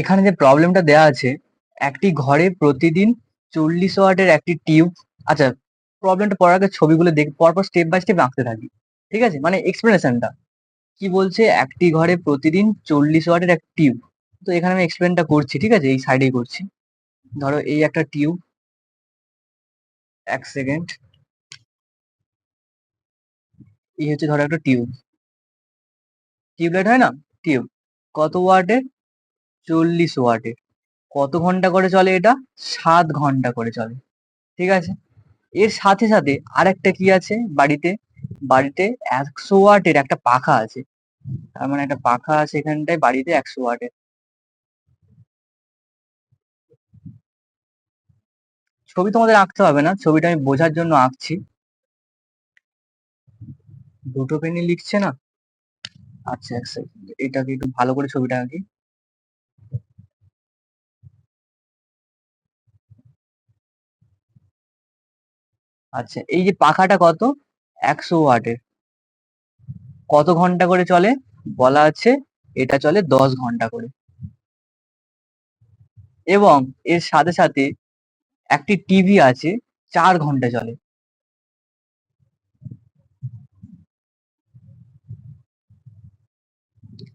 এখানে যে প্রবলেমটা দেওয়া আছে, একটি ঘরে প্রতিদিন চল্লিশ ওয়াটের একটি টিউব আচ্ছা প্রবলেমটা পড়ার আগে ছবিগুলো দেখ পরপর স্টেপ বাই স্টেপ আঁকতে থাকি, ঠিক আছে? মানে এক্সপ্লেনেশনটা কি বলছে? একটি ঘরে প্রতিদিন চল্লিশ ওয়াটের এক টিউব তো এখানে আমি এক্সপ্লেনটা করছি, ঠিক আছে? এই সাইডেই করছি। ধরো এই একটা টিউব এক সেকেন্ড এই হচ্ছে ধরো একটা টিউব টিউবলাইট হয় না? টিউব কত ওয়াটের? চল্লিশ ওয়াটের কত ঘণ্টা করে চলে এটা? সাত ঘণ্টা করে চলে। ঠিক আছে? এর সাথে সাথে আর একটা কি আছে বাড়িতে? বাড়িতে একশো ওয়াটের একটা পাখা আছে। তার মানে একটা পাখা আছে এখানটায় বাড়িতে একশো ওয়াটের। ছবি তোমাদের আঁকতে হবে না, ছবিটা আমি বোঝার জন্য আঁকছি। দুটো পেনই লিখছে না? আচ্ছা এক সেকেন্ড এটাকে একটু ভালো করে ছবিটা আঁকি। আচ্ছা এই যে পাখাটা কত? একশো ওয়াটের কত ঘণ্টা করে চলে? বলা আছে এটা চলে দশ ঘণ্টা করে। এবং এর সাথে সাথে একটি টিভি আছে, চার ঘণ্টা চলে।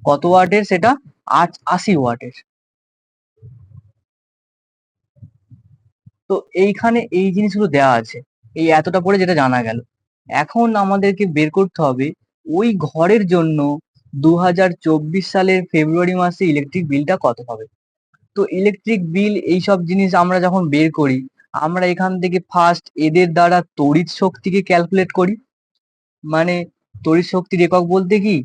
কত ওয়াটের সেটা? আট, আশি ওয়াটের তো এইখানে এই জিনিসগুলো দেওয়া আছে। এই এতটা পরে যেটা জানা গেল। এখন আমাদেরকে বের করতে হবে ওই ঘরের জন্য দু হাজার চব্বিশ সালের ফেব্রুয়ারি মাসে ইলেকট্রিক বিলটা কত হবে? তো ইলেকট্রিক বিল এইসব জিনিস আমরা যখন বের করি, আমরা এখান থেকে ফার্স্ট এদের দ্বারা তড়িৎ শক্তিকে ক্যালকুলেট করি। মানে তড়িৎ শক্তির একক বলতে কি?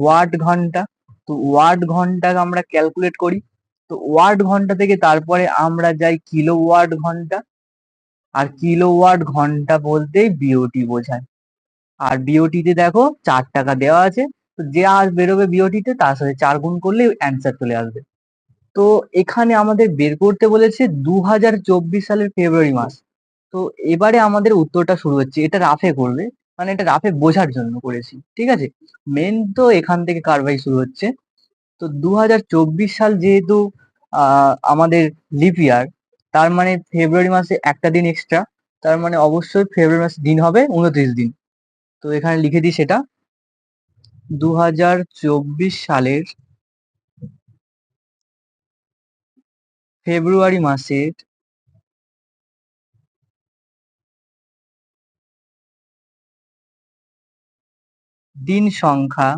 ওয়াট ঘণ্টা। তো ওয়াট ঘণ্টা আমরা ক্যালকুলেট করি। তো ওয়াট ঘণ্টা থেকে তারপরে আমরা যাই কিলো ওয়াট ঘণ্টা। আর কিলো ওয়াট ঘণ্টা বলতেই বিওটি বোঝায়। আর বিওটিতে দেখো চার টাকা দেওয়া আছে, তো যে আজ বেরোবে বিওটিতে তার সাথে চার গুণ করলে অ্যান্সার চলে আসবে। তো এখানে আমাদের বের করতে বলেছে দু হাজার চব্বিশ সালের ফেব্রুয়ারি মাস। তো এবারে আমাদের উত্তরটা শুরু হচ্ছে, এটা রাফে করবে মানে এটা রাফে বোঝার জন্য করেছি, ঠিক আছে? মেন তো এখান থেকে কারবাই শুরু হচ্ছে। তো দু হাজার চব্বিশ সাল যেহেতু আমাদের লিপ ইয়ার তার মানে ফেব্রুয়ারি মাসে একটা দিন এক্সট্রা তার মানে অবশ্যই ফেব্রুয়ারি মাসে দিন হবে উনত্রিশ দিন। তো এখানে লিখে দিই সেটা। দু হাজার চব্বিশ সালের ফেব্রুয়ারি মাসের দিন সংখ্যা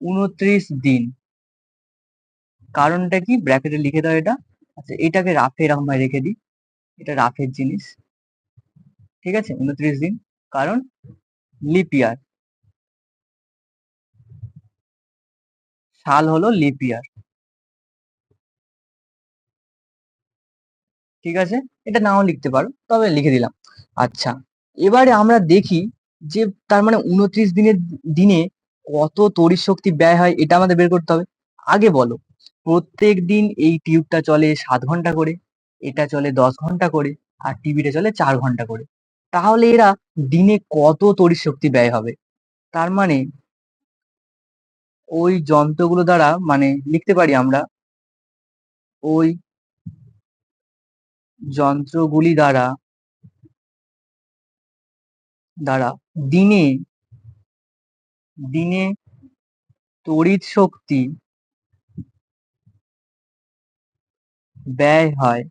উনত্রিশ দিন। কারণটা কি? ব্র্যাকেটে লিখে দাও এটা। আচ্ছা এটাকে রাফে এরকম রেখে দিই। এটা রাফের জিনিস। ঠিক আছে? উনত্রিশ দিন। কারণ লিপ ইয়ার সাল হলো লিপ ইয়ার ঠিক আছে? এটা নাও লিখতে পারো। তবে লিখে দিলাম। আচ্ছা এবারে আমরা দেখি যে তার মানে উনত্রিশ দিনের দিনে কত তড়িৎ শক্তি ব্যয় হয়, এটা আমাদের বের করতে হবে। আগে বলো। প্রত্যেক দিন এই টিউবটা চলে সাত ঘণ্টা করে, এটা চলে দশ ঘণ্টা করে, আর টিভিটা চলে চার ঘণ্টা করে। তাহলে এরা দিনে কত তড়িৎ শক্তি ব্যয় হবে? তার মানে ওই যন্ত্রগুলো দ্বারা মানে লিখতে পারি আমরা, ওই যন্ত্রগুলি দ্বারা দ্বারা দিনে দিনে তড়িৎ শক্তি ব্যয় হয়।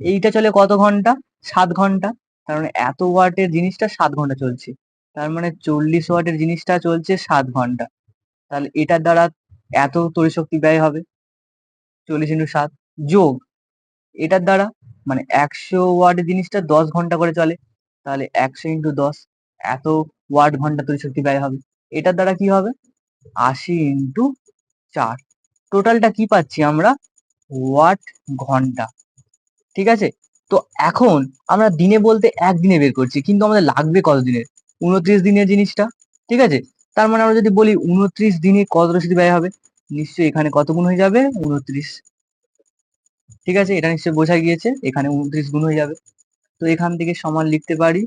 এইটা চলে কত ঘণ্টা? সাত ঘণ্টা। তার মানে এত ওয়াটের জিনিসটা সাত ঘণ্টা চলছে। তার মানে চল্লিশ ওয়াটের জিনিসটা চলছে সাত ঘণ্টা। তাহলে এটার দ্বারা এত তড়িৎ শক্তি ব্যয় হবে? চল্লিশ ইন্টু সাত যোগ এটার দ্বারা মানে একশো ওয়াটের জিনিসটা দশ ঘণ্টা করে চলে। তাহলে একশো ইন্টু দশ এত ওয়াট ঘণ্টা তড়িৎ শক্তি ব্যয় হবে। এটার দ্বারা কি হবে? আশি ইন্টু চার। টোটালটা কি পাচ্ছি আমরা? ওয়াট ঘণ্টা। ঠিক আছে? তো এখন আমরা দিনে বলতে একদিনে বের করছি, কিন্তু আমাদের লাগবে কত দিনের উনত্রিশ দিনের জিনিসটা, ঠিক আছে? তার মানে আমরা যদি বলি উনত্রিশ দিনে কত রসিদ ব্যয় হবে? নিশ্চয়ই এখানে কত গুণ হয়ে যাবে? উনত্রিশ। ঠিক আছে? এটা নিশ্চয়ই বোঝা গিয়েছে, এখানে উনত্রিশ গুণ হয়ে যাবে। তো এখান থেকে সমান লিখতে পারি,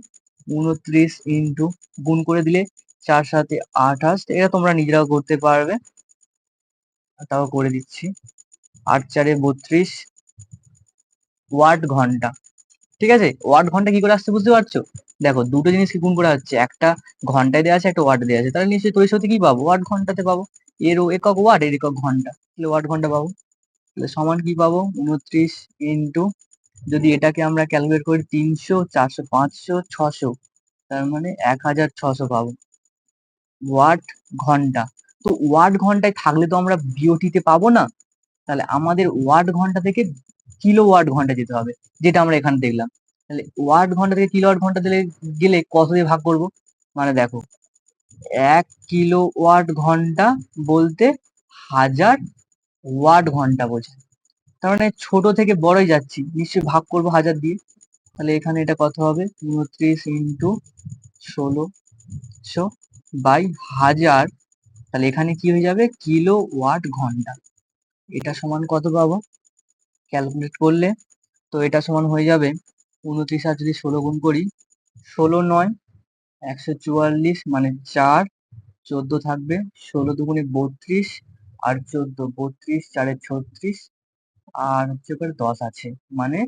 উনত্রিশ ইন্টু গুণ করে দিলে চার সাথে আঠাশ, এটা তোমরা নিজেরাও করতে পারবে। তাও করে দিচ্ছি। আট চারে বত্রিশ ওয়াট ঘণ্টা। ঠিক আছে? ওয়াট ঘণ্টা কি করে আসছে বুঝতে পারছ? দেখো, দুটো জিনিস কি গুণ করা হচ্ছে। একটা ঘন্টায় দেওয়া আছে, একটা ওয়াট দেওয়া আছে। তাহলে নিশ্চয়ই তৈরি সাথে কি পাবো? ওয়াট ঘন্টাতে পাবো। এর একক ওয়াট, এর একক ঘণ্টা। তাহলে ওয়াট ঘণ্টা পাবো। তাহলে সমান কি পাবো? উনত্রিশ ইন্টু যদি এটাকে আমরা ক্যালকুলেট করি তিনশো, চারশো, পাঁচশো, ছশো, তার মানে এক হাজার ছশো পাবো। ওয়াট ঘণ্টা। তো ওয়াট ঘন্টায় থাকলে তো আমরা বিওটিতে পাবো না। তাহলে আমাদের ওয়াট ঘণ্টা থেকে কিলো ওয়াট ঘণ্টা যেতে হবে, যেটা আমরা এখানে দেখলাম। তাহলে ওয়াট ঘণ্টা থেকে কিলো ওয়াট ঘণ্টা দিলে, গেলে কত দিয়ে ভাগ করব? মানে দেখো, এক কিলো ওয়াট ঘণ্টা বলতে হাজার ওয়াট ঘণ্টা বোঝায়। তার মানে ছোট থেকে বড়ই যাচ্ছি, নিশ্চয়ই ভাগ করব হাজার দিয়ে। তাহলে এখানে এটা কত হবে? উনত্রিশ ইন্টু ষোলোশো বাই হাজার তাহলে এখানে কি হয়ে যাবে? কিলো ওয়াট ঘণ্টা। এটা সমান কত পাবো? ক্যালকুলেট করলে তো এটা সমান হয়ে যাবে উনত্রিশ আর যদি ষোলো গুণ করি, ষোলো নয়, একশো চুয়াল্লিশ মানে চার, চোদ্দ থাকবে, ষোলো দুগুণে বত্রিশ আর চোদ্দ, বত্রিশ, চারে ছত্রিশ, আর হচ্ছে করে দশ আছে মানে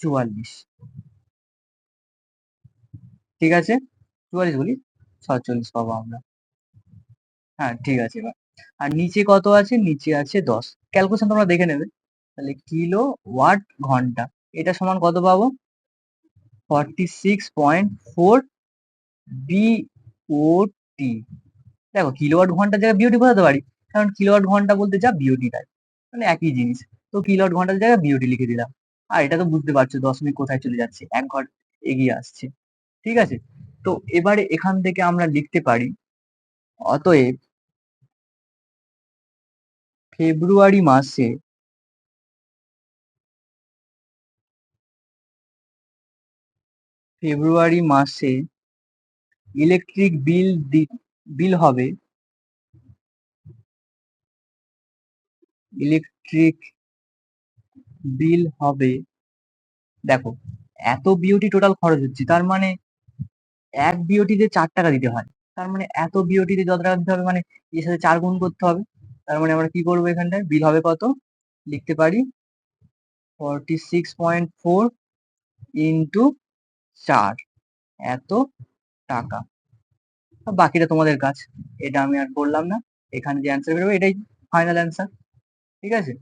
চুয়াল্লিশ। ঠিক আছে? চুয়াল্লিশ বলি সাতচল্লিশ পাবো আমরা। হ্যাঁ ঠিক আছে এবার। আর নিচে কত আছে? নিচে আছে দশ। ক্যালকুলেশন তোমরা দেখে নেবে। তাহলে কিলো ওয়াট ঘণ্টা? এটা সমান কত পাবো? Forty six point four BOT দেখো কিলোওয়াট ঘণ্টা জায়গায় বিওটি বোঝাতে পারি। কারণ কিলোওয়াট ঘণ্টা বলতে যা বিওটি তাই। মানে একই জিনিস। তো কিলোওয়াট ঘণ্টার জায়গায় বিওটি লিখে দিলাম। আর এটা তো বুঝতে পারছ, দশমিক কোথায় চলে যাচ্ছে? এক ঘর এগিয়ে আসছে। ঠিক আছে? তো এবারে এখান থেকে আমরা লিখতে পারি। অতএব ফেব্রুয়ারি মাসে ফেব্রুয়ারি মাসে ইলেকট্রিক বিল বিল হবে। ইলেকট্রিক বিল হবে। দেখো, এত বিওটি টোটাল খরচ হচ্ছে, তার মানে এক বিওটিতে চার টাকা দিতে হয়। তার মানে এত বিওটিতে যত টাকা দিতে হবে মানে এর সাথে চার গুণ করতে হবে। তার মানে আমরা কি করব এখানটায়? বিল হবে কত? লিখতে পারি forty six point four into চার। এত টাকা। বাকিটা তোমাদের কাজ। এটা আমি আর বললাম না। এখানে যে অ্যান্সার বেরোবে, এটাই ফাইনাল অ্যান্সার ঠিক আছে?